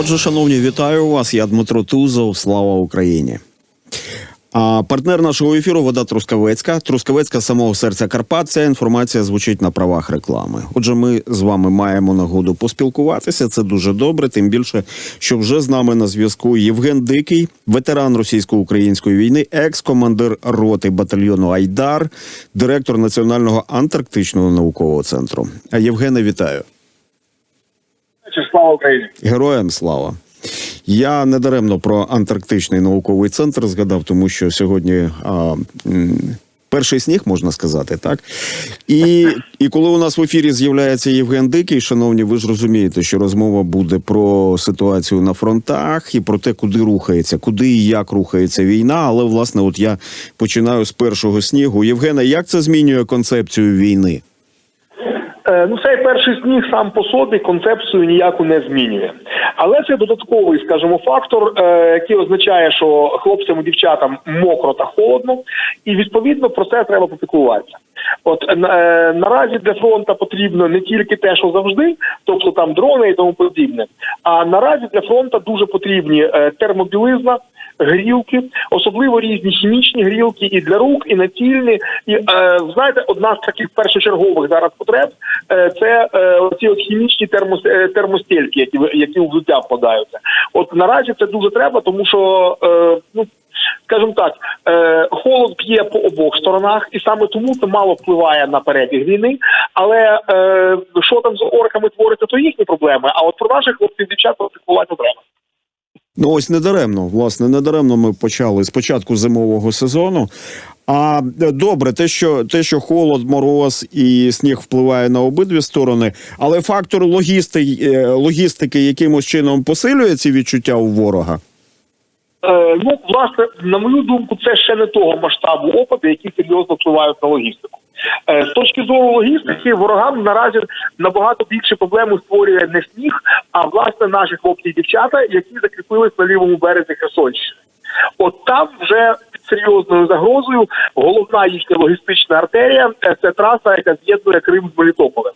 Отже, шановні, вітаю вас. Я Дмитро Тузов. Слава Україні. А партнер нашого ефіру вода Трускавецька. Трускавецька самого серця Карпат. Ця інформація звучить на правах реклами. Отже, ми з вами маємо нагоду поспілкуватися. Це дуже добре. Тим більше, що вже з нами на зв'язку Євген Дикий, ветеран російсько-української війни, екс-командир роти батальйону Айдар, директор Національного антарктичного наукового центру. Євгене, вітаю. Слава Україні! Героям слава. Я недаремно про антарктичний науковий центр згадав, тому що сьогодні а, перший сніг, можна сказати, так. І, і коли у нас в ефірі з'являється Євген Дикий, шановні, ви ж розумієте, що розмова буде про ситуацію на фронтах і про те, куди рухається, куди і як рухається війна. Але власне, от я починаю з першого снігу. Євгена, як це змінює концепцію війни? Е, Ну, цей перший сніг сам по собі концепцію ніяку не змінює. Але це додатковий, скажімо, фактор, е, який означає, що хлопцям і дівчатам мокро та холодно, і відповідно про це треба попіклуватися. От е, наразі для фронту потрібно не тільки те, що завжди, тобто там дрони і тому подібне. А наразі для фронту дуже потрібні термобілизна, грілки, особливо різні хімічні грілки і для рук, і націльні. І е, знаєте, одна з таких першочергових зараз потреб е, це е, ці от хімічні термос, е, термостельки, які які у взуття вкладаються. От наразі це дуже треба, тому що е, ну. Скажімо так, е, холод б'є по обох сторонах, і саме тому це мало впливає на перебіг війни. Але е, що там з орками твориться, то їхні проблеми. А от про наших хлопців дівчат поспілкувати треба. Ну ось недаремно, власне, недаремно ми почали з початку зимового сезону. А е, добре, те, що те, що холод, мороз і сніг впливає на обидві сторони, але фактор логісти, логістики якимось чином посилює ці відчуття у ворога. Е, ну, власне, на мою думку, це ще не того масштабу опади, які серйозно впливають на логістику. Е, з точки зору логістики, ворогам наразі набагато більше проблеми створює не сніг, а власне наші хлопці і дівчата, які закріпились на лівому березі Херсонщини. От там вже серйозною загрозою головна їхня логістична артерія це траса, яка з'єднує Крим з Мелітополем.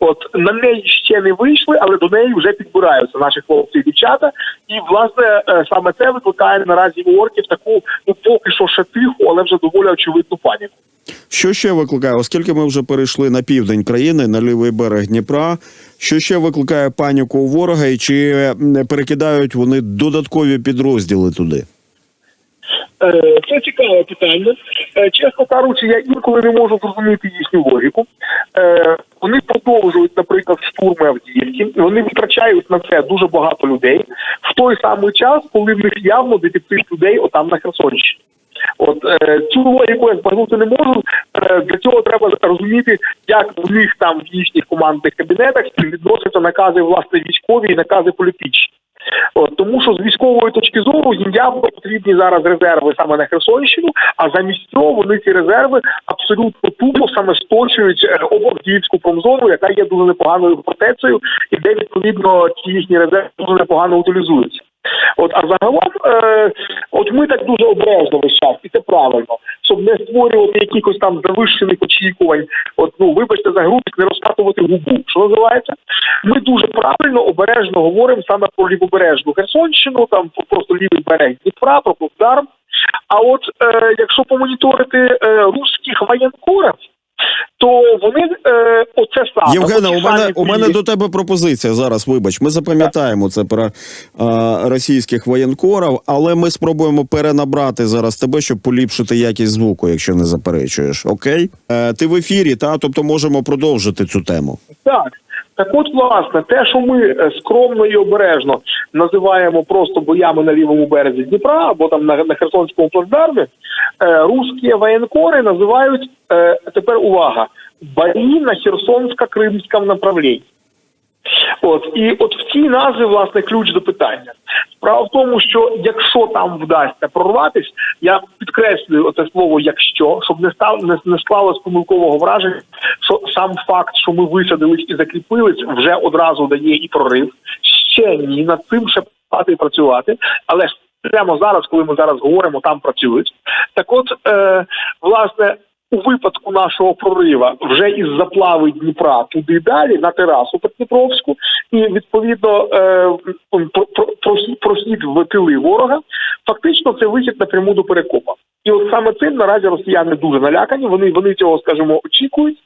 От на неї ще не вийшли, але до неї вже підбираються наші хлопці і дівчата. І власне е, саме це викликає наразі у орків таку ну поки що ще тиху, але вже доволі очевидну паніку. Що ще викликає, оскільки ми вже перейшли на південь країни, на лівий берег Дніпра, що ще викликає паніку у ворога, і чи перекидають вони додаткові підрозділи туди? Е, Це цікаве питання. Е, Чесно кажучи, я інколи не можу зрозуміти їхню логіку. Е, Вони продовжують, наприклад, штурми Авдіївки. Вони витрачають на це дуже багато людей в той самий час, коли в них явно дефіцит людей отам на Херсонщині. От цю логіку я збагнути не можу. Для цього треба розуміти, як в них там в їхніх командних кабінетах відносяться накази власне військові і накази політичні. От, тому що з військової точки зору їм явно потрібні зараз резерви саме на Херсонщину, а замість цього вони ці резерви абсолютно тупо саме сточують е, об промзону, яка є дуже непоганою фортецею, і де відповідно ці їхні резерви дуже непогано утилізуються. От а загалом, е, от ми так дуже обережно весь час, і це правильно, щоб не створювати якихось там завищених очікувань. От ну вибачте за грубість, не розкатувати губу. Що називається? Ми дуже правильно обережно говоримо саме про лівобережну Херсонщину, там про просто лівий берег Дніпра, про Плацдарм. А от е, якщо помоніторити е, русських воєнкорів, то вони е, оце саме Євгена, у мене у мене до тебе пропозиція зараз. Вибач, ми запам'ятаємо це про е, російських воєнкорів, але ми спробуємо перенабрати зараз тебе, щоб поліпшити якість звуку, якщо не заперечуєш. Окей? Е, ти в ефірі, та тобто можемо продовжити цю тему. Так. Так от, власне, те, що ми е, скромно і обережно називаємо просто боями на лівому березі Дніпра або там на, на Херсонському плацдармі, е, русські воєнкори називають е, тепер увага бої на Херсонсько-Кримському направлінні. От і от в цій назві власне ключ до питання. Справа в тому, що якщо там вдасться прорватись, я підкреслюю це слово якщо, щоб не став не, не склалось помилкового враження, що сам факт, що ми висадились і закріпились, вже одразу дає і прорив. Ще ні, над цим ще працювати і працювати, але ж прямо зараз, коли ми зараз говоримо, там працюють. Так, от е, власне. У випадку нашого прорива вже із заплави Дніпра туди далі на терасу Придніпровську, і відповідно е, про- про- прохід, прохід в тили ворога, фактично це вихід напряму до перекопа. І от саме цим наразі росіяни дуже налякані. Вони вони цього, скажімо, очікують.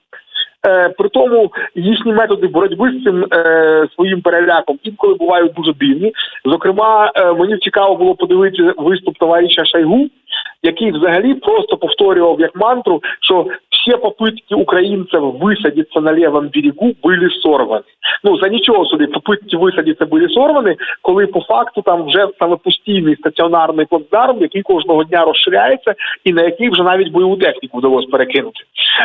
Е, при тому їхні методи боротьби з цим е, своїм переляком інколи бувають дуже дивні. Зокрема, е, мені цікаво було подивитися виступ товариша Шайгу, який взагалі просто повторював як мантру, що всі попытки українців висадитися на лівому берегу були сорвані. Ну за нічого собі попитки висадитися були сорвані, коли по факту там вже саме постійний стаціонарний плацдарм, який кожного дня розширяється, і на який вже навіть бойову техніку вдалося перекинути.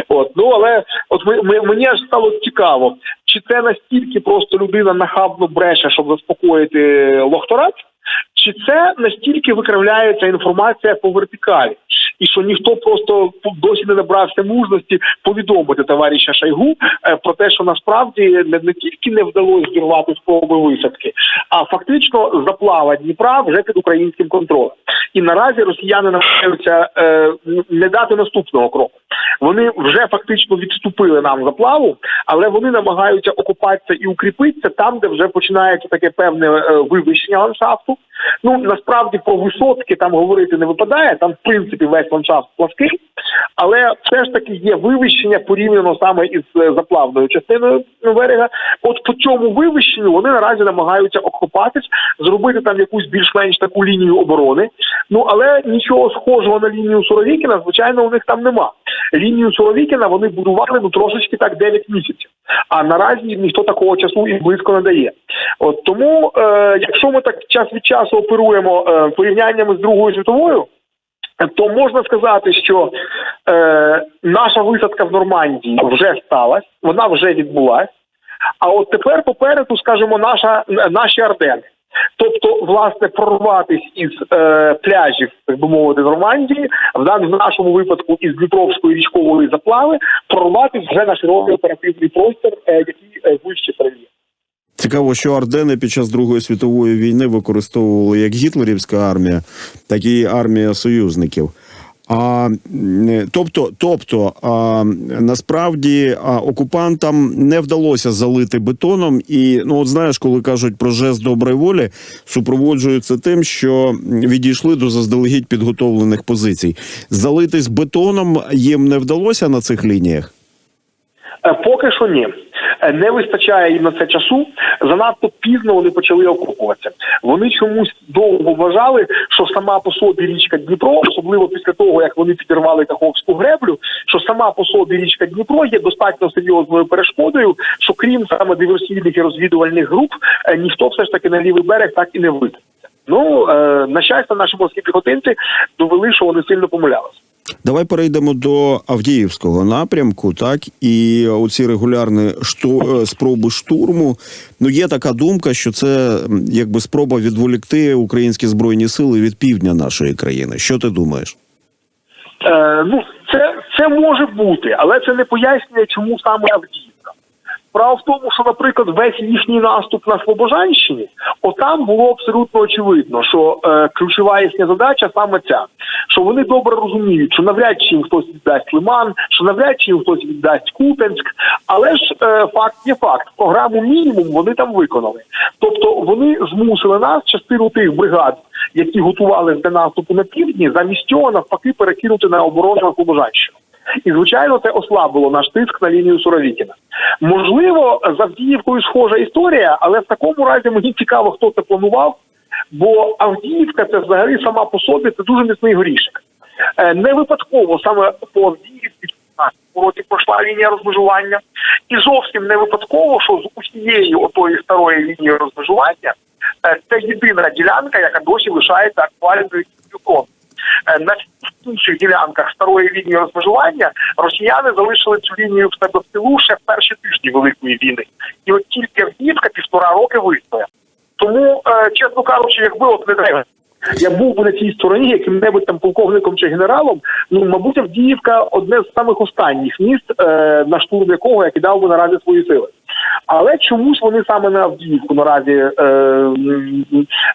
От ну але от ми, ми мені аж стало цікаво, чи це настільки просто людина нахабно бреше, щоб заспокоїти лохторат, чи це настільки викривляється інформація по вертикалі, і що ніхто просто досі не набрався мужності повідомити товариша Шайгу е, про те, що насправді не, не тільки не вдалося зірвати спроби висадки, а фактично заплава Дніпра вже під українським контролем. І наразі росіяни намагаються е, не дати наступного кроку. Вони вже фактично відступили нам заплаву, але вони намагаються окупатися і укріпитися там, де вже починається таке певне е, вивищення ландшафту. Ну насправді про висотки там говорити не випадає. Там в принципі весь ландшафт плаский, але все ж таки є вивищення порівняно саме із е, заплавною частиною берега. От по цьому вивищенню вони наразі намагаються окопатись, зробити там якусь більш-менш таку лінію оборони. Ну але нічого схожого на лінію Суровікіна, звичайно, у них там нема. Лінію Суровікіна вони будували ну трошечки так 9 місяців. А наразі ніхто такого часу і близько не дає. От тому, е, якщо ми так час від часу оперуємо е, порівняннями з Другою світовою, то можна сказати, що е, наша висадка в Нормандії вже сталася, вона вже відбулась. А от тепер попереду, скажімо, наша наші Ардени. Тобто, власне, прорватися із е, пляжів, так би мовити, Нормандії, в нашому випадку із Дніпровської річкової заплави, прорватися вже на широкий оперативний простір, е, який е, вище перевів. Цікаво, що Ардени під час Другої світової війни використовували як гітлерівська армія, так і армія союзників. А тобто, тобто а, насправді а, окупантам не вдалося залити бетоном, і ну от знаєш, коли кажуть про жест доброї волі, супроводжується тим, що відійшли до заздалегідь підготовлених позицій. Залитись бетоном їм не вдалося на цих лініях. Е, Поки що ні. Е, Не вистачає їм на це часу. Занадто пізно вони почали окупуватися. Вони чомусь довго вважали, що сама по собі річка Дніпро, особливо після того, як вони підірвали Каховську греблю, що сама по собі річка Дніпро є достатньо серйозною перешкодою, що крім саме диверсійних і розвідувальних груп, е, ніхто все ж таки на лівий берег так і не вийде. Ну е, на щастя, наші морські піхотинці довели, що вони сильно помилялися. Давай перейдемо до Авдіївського напрямку, так і оці регулярні шту, е, спроби штурму. Ну є така думка, що це якби спроба відволікти українські збройні сили від півдня нашої країни. Що ти думаєш? Е, ну, це, це може бути, але це не пояснює, чому саме Авдіївка. Справа в тому, що, наприклад, весь їхній наступ на Слобожанщині, отам було абсолютно очевидно, що е, ключова їхня задача саме ця, що вони добре розуміють, що навряд чи їм хтось віддасть Лиман, що навряд чи їм хтось віддасть Купенськ, але ж е, факт є факт. Програму мінімум вони там виконали. Тобто вони змусили нас частину тих бригад, які готувалися до наступу на півдні, замість цього навпаки перекинути на оборону Слобожанщину. І звичайно, це ослабило наш тиск на лінію Суровікіна. Можливо, з Авдіївкою схожа історія, але в такому разі мені цікаво, хто це планував. Бо Авдіївка це взагалі сама по собі це дуже міцний горішок. Е, Не випадково саме по Авдіївці в році пройшла лінія розмежування, і зовсім не випадково, що з усієї отої старої лінії розмежування е, це єдина ділянка, яка досі лишається актуальною фронту. Е, На інших ділянках старої лінії розмежування росіяни залишили цю лінію в себе в тилу ще в перші тижні великої війни, і от тільки Авдіївка півтора роки вистояла. Тому, е, чесно кажучи, якби от не дай я був би на цій стороні яким-небудь там полковником чи генералом. Ну, мабуть, Авдіївка одне з самих останніх міст, е, на штурм якого я кидав би наразі свої сили. Але чомусь вони саме на Авдіївку наразі е,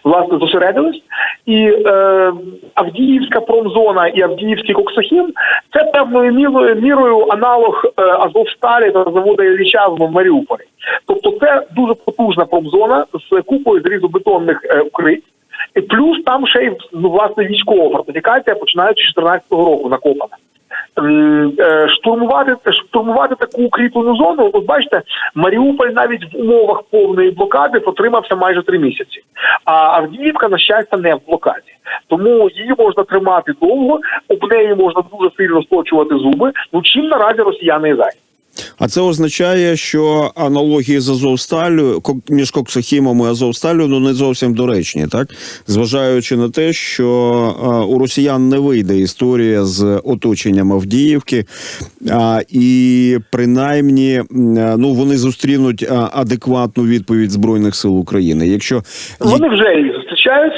власне зосередились. І е, Авдіївська промзона і Авдіївський коксахім це певною мірою, мірою аналог е, Азовсталі та заводу Ілліча в Маріуполі. Тобто це дуже потужна промзона з купою зрізобетонних е, укриттів. І плюс там ще й ну, власне військова фортифікація, починаючи з 14-го року накопана. Е, Штурмувати штурмувати таку укріплену зону. От бачите, Маріуполь навіть в умовах повної блокади протримався майже три місяці. А Авдіївка, на щастя, не в блокаді. Тому її можна тримати довго, об неї можна дуже сильно сточувати зуби. Ну чим наразі росіяни і зайняті. А це означає, що аналогії з Азовсталю між Коксохімом і Азовсталю ну не зовсім доречні, так зважаючи на те, що у росіян не вийде історія з оточенням Авдіївки, і принаймні ну вони зустрінуть адекватну відповідь збройних сил України. Якщо Вони вже їх зустрічають.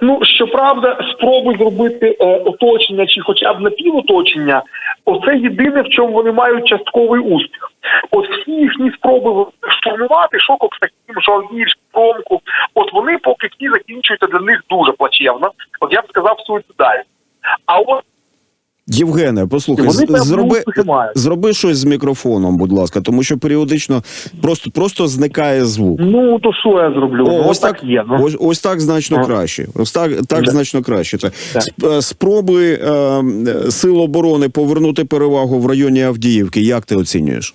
Ну щоправда, спроби зробити е, оточення чи хоча б напівоточення, оце єдине, в чому вони мають частковий успіх. От всі їхні спроби штурмувати, шокок таким що Авдіївську промку, от вони поки ті закінчуються для них дуже плачевно. От я б сказав суїцидально. А от Євгене, послухай, Вони зроби, зроби щось з мікрофоном, будь ласка, тому що періодично просто просто зникає звук. ну то що я зроблю? О, ну, ось так є. Ну. Ось, ось так значно О. краще. Ось так, так Да. значно краще. Це Так. Е, спроби е, сил оборони повернути перевагу в районі Авдіївки. Як ти оцінюєш?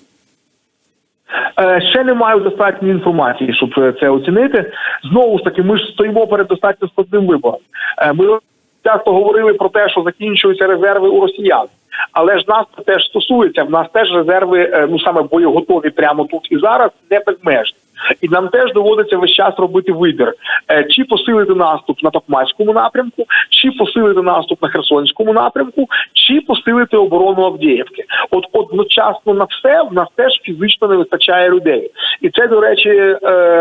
Е, Ще не маю достатньої інформації, щоб е, це оцінити. Знову ж таки, ми ж стоїмо перед достатньо складним вибором. Ми часто говорили про те, що закінчуються резерви у росіян. Але ж нас це теж стосується. В нас теж резерви, е, ну саме боєготові прямо тут і зараз, не безмежні. І нам теж доводиться весь час робити вибір: Е, чи посилити наступ на Токмацькому напрямку, чи посилити наступ на Херсонському напрямку, чи посилити оборону Авдіївки. От одночасно на все в нас теж фізично не вистачає людей. І це, до речі, е,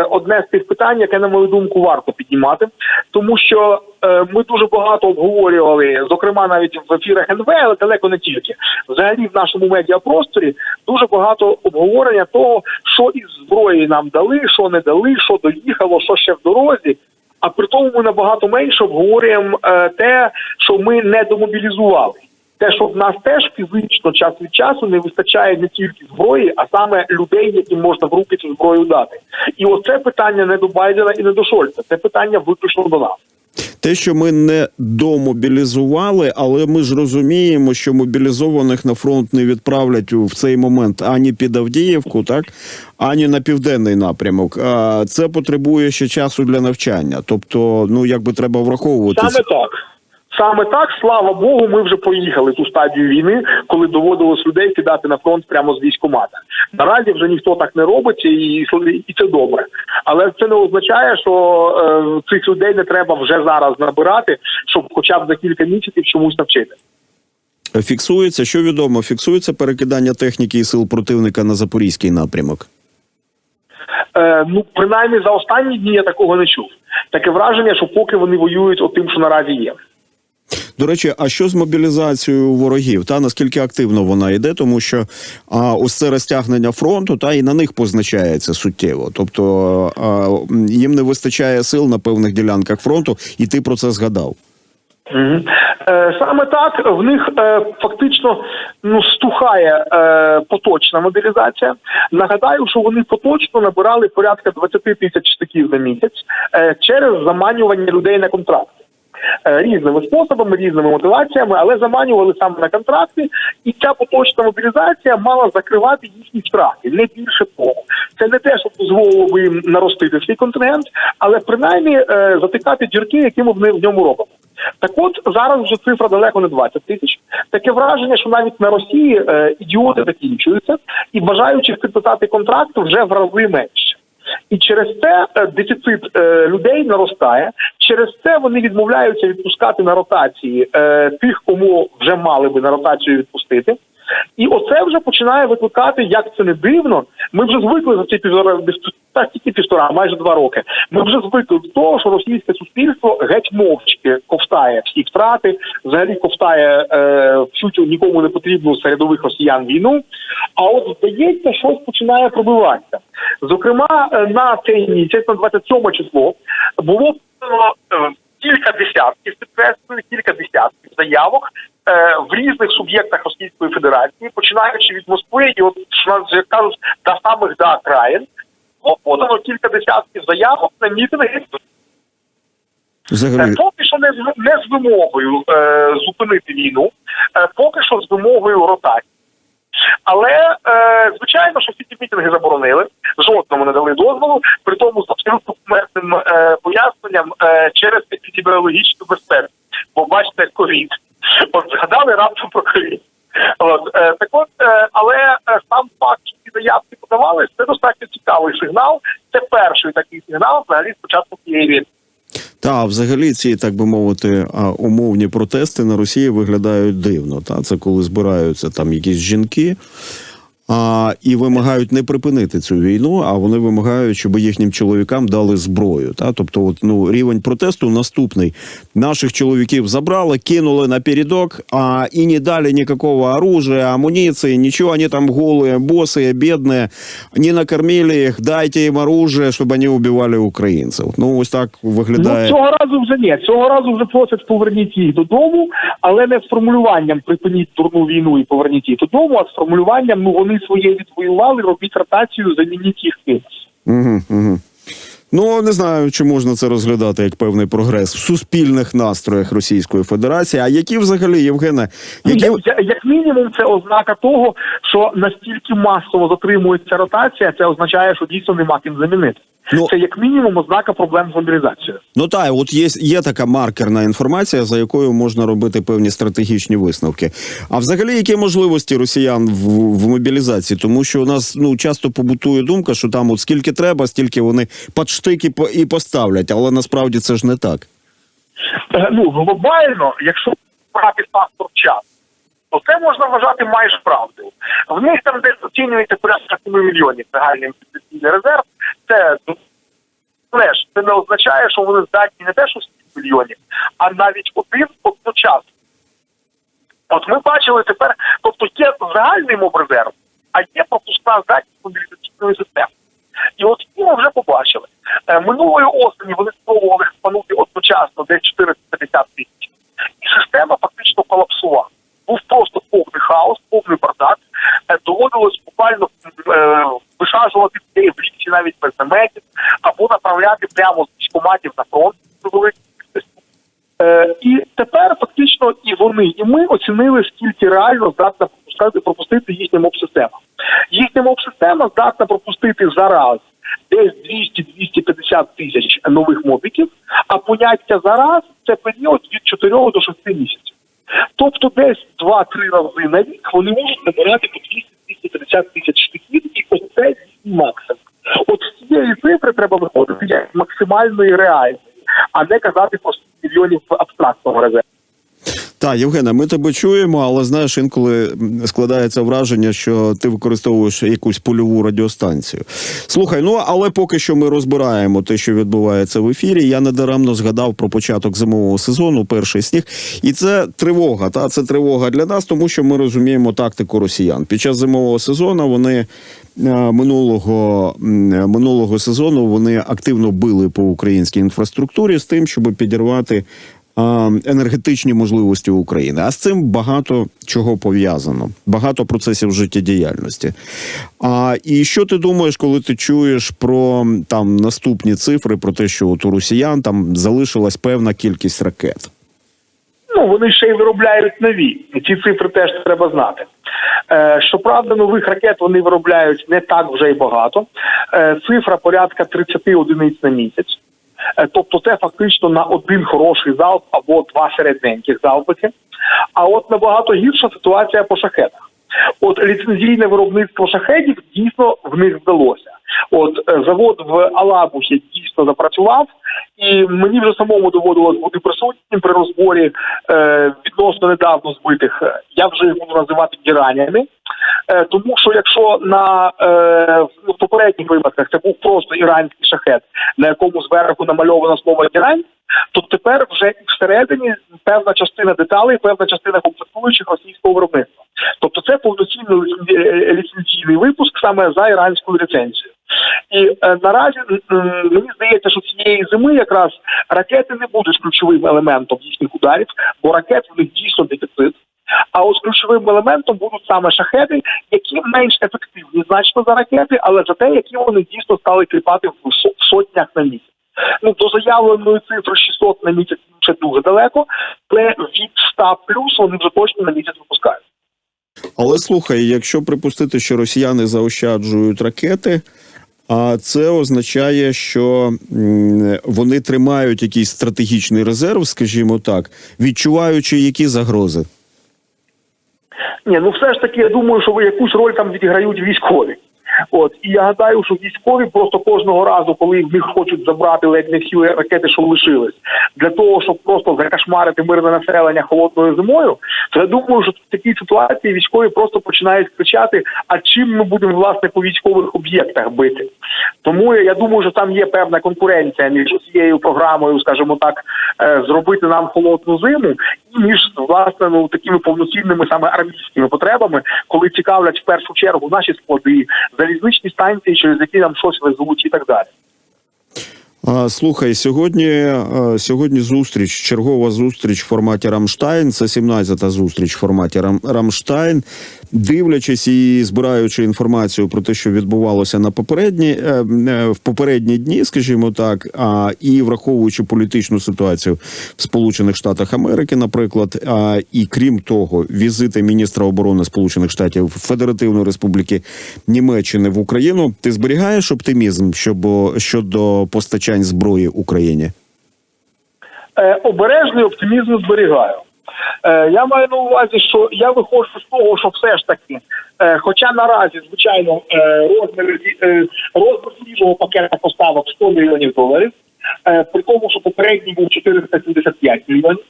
одне з тих питань, яке, на мою думку, варто піднімати, тому що ми дуже багато обговорювали, зокрема навіть в ефірах НВ, але далеко не тільки. Взагалі в нашому медіапросторі дуже багато обговорення того, що із зброї нам дали, що не дали, що доїхало, що ще в дорозі. А при тому ми набагато менше обговорюємо е, те, що ми не домобілізували. Те, що в нас теж фізично час від часу не вистачає не тільки зброї, а саме людей, яким можна в руки цю зброю дати. І оце питання не до Байдена і не до Шольца. Це питання виключно до нас. Те, що ми не домобілізували, але ми ж розуміємо, що мобілізованих на фронт не відправлять в цей момент ані під Авдіївку, так ані на південний напрямок. Це потребує ще часу для навчання. Тобто, ну якби треба враховувати Саме так. Саме так, слава Богу, ми вже проїхали ту стадію війни, коли доводилось людей кидати на фронт прямо з військомата. Наразі вже ніхто так не робить, і, і це добре. Але це не означає, що е, цих людей не треба вже зараз набирати, щоб хоча б за кілька місяців чомусь навчити. Фіксується, що відомо, фіксується перекидання техніки і сил противника на запорізький напрямок. Е, ну, принаймні за останні дні я такого не чув. Таке враження, що поки вони воюють отим, що наразі є. До речі, а що з мобілізацією ворогів? Та наскільки активно вона йде, тому що а, ось це розтягнення фронту, та і на них позначається суттєво. Тобто а, їм не вистачає сил на певних ділянках фронту, і ти про це згадав. Е, Саме так в них е, фактично ну стухає е, поточна мобілізація. Нагадаю, що вони поточно набирали порядка 20 тисяч штиків на місяць через заманювання людей на контракти. Е, Різними способами, різними мотиваціями, але заманювали саме на контракти, і ця поточна мобілізація мала закривати їхні втрати, не більше того. Це не те, що дозволило би їм наростити свій контингент, але принаймні е, затикати дірки, які ми в ньому робимо. Так от зараз вже цифра далеко не 20 тисяч. Таке враження, що навіть на Росії е, ідіоти закінчуються, і бажаючих підписати контракт вже в рази менше. І через це е, дефіцит е, людей наростає. Через це вони відмовляються відпускати на ротації е, тих, кому вже мали би на ротацію відпустити. І оце вже починає викликати, як це не дивно. Ми вже звикли за ці півтора так тільки півтора, майже два роки. Ми вже звикли до того, що російське суспільство геть мовчки ковтає всі втрати, взагалі ковтає е, всю нікому не потрібну серед рядових росіян війну. А от здається, щось починає пробиватися. Зокрема, е, на цей місяць, на 27 число, було е, кілька десятків, підкреслюю, кілька десятків заявок в різних суб'єктах Російської Федерації, починаючи від Москви, і от що нас як кажуть, до самих до окраїн, було подано кілька десятків заявок на мітинги Взагалі, Е, Поки що не не з вимогою е, зупинити війну, е, поки що з вимогою ротації. Але е, звичайно, що всі ці мітинги заборонили, жодному не дали дозволу, при тому з абсолютно кумедним е, поясненням е, через епідеміологічну безпеку. Бо бачите, ковід. От згадали раптом про ковід. От, е, так от, е, але е, сам факт, що ці заявки подавали, це достатньо цікавий сигнал. Це перший такий сигнал взагалі з початку цієї війни. та взагалі ці, так би мовити, умовні протести на Росії виглядають дивно. Та це коли збираються там якісь жінки. А, і вимагають не припинити цю війну, а вони вимагають, щоб їхнім чоловікам дали зброю. Та тобто, от ну рівень протесту наступний: наших чоловіків забрали, кинули на передок, а і не дали ніякого оружия, амуніції, нічого. Вони там голые, босые, бідні, не накормили їх, дайте їм оружие, щоб вони убивали українців. Ну ось так виглядає. Ну, цього разу вже ні. Цього разу вже просять поверніть їх додому, але не з формулюванням припиніть дурну війну і поверніть їх додому, а з формулюванням ну вони своє відвоювали, робіть ротацію, замініть їх тим. Угу, угу. Ну не знаю, чи можна це розглядати як певний прогрес в суспільних настроях Російської Федерації. А які взагалі Євгене, Ну, які я- я- як мінімум, це ознака того, що настільки масово затримується ротація, це означає, що дійсно нема ким замінити. Ну- це як мінімум ознака проблем з мобілізацією. ну так, от є, є така маркерна інформація, за якою можна робити певні стратегічні висновки. А взагалі, які можливості росіян в, в мобілізації? Тому що у нас ну часто побутує думка, що там от скільки треба, стільки вони подштики по- і поставлять, але насправді це ж не так. Е, Ну глобально, якщо брати фактор часу, то це можна вважати майже правдою. В них там десь оцінюється порядка 7 мільйонів загальний інвестиційний резерв. Це ну, але це не означає, що вони здатні не те, що 7 мільйонів, а навіть один одночасно. От ми бачили тепер, тобто є загальний мобрезерв, а є пропускна здатність мобілізаційної системи. І от ми вже побачили. Е, Минулої осені вони спробували спанути одночасно десь 450 тисяч. І система фактично колапсувала. Був просто повний хаос, повний бардак. Е, Доводилось буквально е, висаджувати людей в лісі навіть без наметів, або направляти прямо з військкоматів на фронт до великих кількості. Е, і тепер фактично і вони, і ми оцінили, скільки реально здатна пропускати пропустити їхня моб-система. Їхня моб-система здатна пропустити зараз десь 200-250 тисяч нових мобіків, а поняття зараз це період від 4 до 6 місяців. Тобто десь 2-3 рази на рік вони можуть набирати по 200-250 тисяч штиків, і оце максимум. От з цієї цифри треба виходити як максимальної реальної, а не казати про 100 мільйонів абстрактного резерву. Так, Євгена, ми тебе чуємо, але знаєш, інколи складається враження, що ти використовуєш якусь польову радіостанцію. Слухай, ну але поки що ми розбираємо те, що відбувається в ефірі. Я недаремно згадав про початок зимового сезону, перший сніг, і це тривога. Та це тривога для нас, тому що ми розуміємо тактику росіян. Під час зимового сезону вони. е, Минулого минулого сезону вони активно били по українській інфраструктурі з тим, щоб підірвати енергетичні можливості України. А з цим багато чого пов'язано, багато процесів життєдіяльності. А і що ти думаєш, коли ти чуєш про там наступні цифри, про те, що от у росіян там залишилась певна кількість ракет? Ну, вони ще й виробляють нові. Ці цифри теж треба знати. Е, щоправда, нових ракет вони виробляють не так вже й багато. Е, цифра порядка 30 одиниць на місяць. Е, тобто це фактично на один хороший залп або два середненьких залпики. А от набагато гірша ситуація по шахетах. От ліцензійне виробництво шахедів дійсно в них вдалося. От е, завод в Алабухі дійсно запрацював, і мені вже самому доводилось бути присутнім при розборі е, відносно недавно збитих. е, Я вже їх буду називати геранями. Е, тому що якщо на е, в попередніх випадках це був просто іранський шахет, на якому зверху намальовано слово герань, то тепер вже всередині певна частина деталей, певна частина комплектуючих російського виробництва. Тобто це повноцінний е, ліцензійний випуск саме за іранською ліцензією. І е, наразі мені здається, що цієї зими якраз ракети не будуть ключовим елементом їхніх ударів, бо ракет в них дійсно дефіцит. А от ключовим елементом будуть саме шахеди, які менш ефективні значно за ракети, але за те, які вони дійсно стали со- в сотнях на місяць. Ну до заявленої цифри 600 на місяць ще дуже далеко, але від 100 плюс вони вже точно на місяць випускають. Але слухай, якщо припустити, що росіяни заощаджують ракети, а це означає, що вони тримають якийсь стратегічний резерв, скажімо так, відчуваючи які загрози. Ні, ну все ж таки, я думаю, що якусь роль там відіграють військові. От і я гадаю, що військові просто кожного разу, коли в них хочуть забрати ледь не всі ракети, що лишились, для того, щоб просто закашмарити мирне населення холодною зимою, то я думаю, що в такій ситуації військові просто починають кричати: а чим ми будемо власне по військових об'єктах бити? Тому я думаю, що там є певна конкуренція між цією програмою, скажімо так, е, зробити нам холодну зиму, між власними ну такими повноцінними саме армійськими потребами, коли цікавлять в першу чергу наші склади, залізничні станції, через які нам щось везуть, і так далі. Слухай, сьогодні, сьогодні зустріч, чергова зустріч в форматі Рамштайн. Це 17-та зустріч в форматі Рамштайн. Дивлячись і збираючи інформацію про те, що відбувалося на попередні е, е, в попередні дні, скажімо так, а і враховуючи політичну ситуацію в Сполучених Штатах Америки, наприклад, а, і крім того, візити міністра оборони Сполучених Штатів Федеративної Республіки Німеччини в Україну. Ти зберігаєш оптимізм щодо, постачань зброї Україні? Е, обережний оптимізм зберігаю. Е, я маю на увазі, що я виходжу з того, що все ж таки, е, хоча наразі, звичайно, е, розмір, розмір свіжого пакета поставок 100 мільйонів доларів, при тому, що попередній був 475 мільйонів.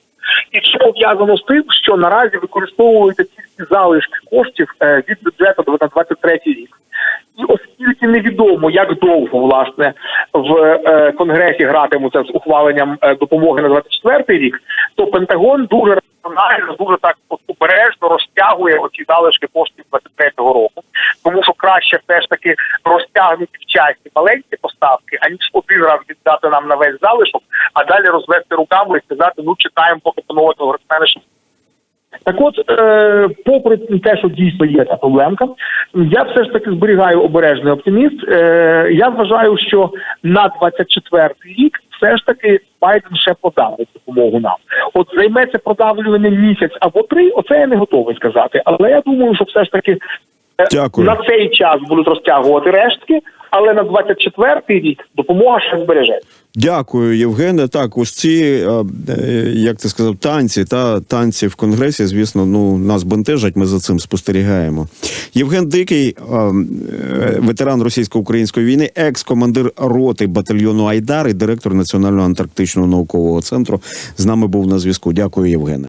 І це пов'язано з тим, що наразі використовуються тільки залишки коштів від бюджету на 23 рік. І оскільки невідомо, як довго власне в е, конгресі гратимуться з ухваленням е, допомоги на 24 рік, то Пентагон дуже раціонально, дуже так обережно розтягує оці залишки коштів 23-го року, тому що краще все ж таки розтягнути в часі маленькі поставки, аніж один раз віддати нам на весь залишок, а далі розвести руками і сказати, ну чекаємо, поки панове конгресмени ще так от, е, попри те, що дійсно є ця проблемка, я все ж таки зберігаю обережний оптиміст. Е, я вважаю, що на 24-й рік все ж таки Байден ще подавить допомогу нам. От займеться продавлюванням місяць або три, оце я не готовий сказати. Але я думаю, що все ж таки е, Дякую. на цей час будуть розтягувати рештки, але на 24-й рік допомога ще збережеться. Дякую, Євгене. Так, ось ці, е, е, як ти сказав, танці та танці в конгресі, звісно, ну нас бентежать. Ми за цим спостерігаємо. Євген Дикий, е, ветеран російсько-української війни, екс-командир роти батальйону Айдар і директор Національного антарктичного наукового центру, з нами був на зв'язку. Дякую, Євгене.